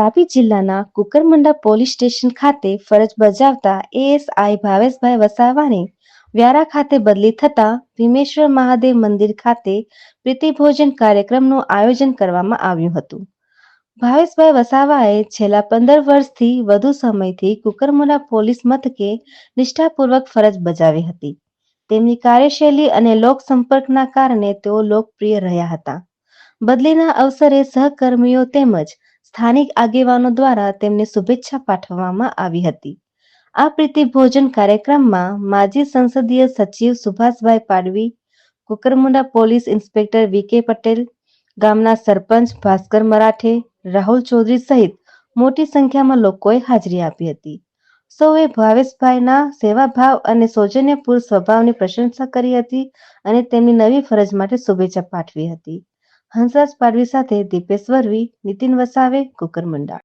તાપી જિલ્લાના કુકરમંડા police station ખાતે ફરજ બજાવતા એએસઆઈ ભાવેશભાઈ વસાવાની વ્યારા ખાતે બદલી થતા ભીમેશ્વર મહાદેવ મંદિર ખાતે પ્રીતિભોજન કાર્યક્રમનું આયોજન કરવામાં આવ્યું હતું. ભાવેશભાઈ વસાવાએ છેલ્લા પંદર વર્ષથી વધુ સમયથી કુકરમુંડા પોલીસ મથકે નિષ્ઠાપૂર્વક ફરજ બજાવી હતી. તેમની કાર્યશૈલી અને લોક સંપર્કના કારણે તેઓ લોકપ્રિય રહ્યા હતા. બદલીના અવસરે સહકર્મીઓ તેમજ સ્થાનિક આગેવાનો દ્વારા તેમને શુભેચ્છા પાઠવવામાં આવી હતી. આ પ્રીતિ ભોજન કાર્યક્રમમાં માજી સંસદીય સચિવ Subhashbhai Padvi, Kukarmunda police inspector V K Patel, ગામના સરપંચ ભાસ્કર મરાઠે, રાહુલ ચૌધરી સહિત મોટી સંખ્યામાં લોકોએ હાજરી આપી હતી. સૌએ ભાવેશભાઈના સેવાભાવ અને સૌજન્યપૂર્ણ સ્વભાવની પ્રશંસા કરી હતી અને તેમની નવી ફરજ માટે શુભેચ્છા પાઠવી હતી. હંસરાજ પાડવી સાથે દીપેશ વરવી નીતિન વસાવે કુકરમુંડા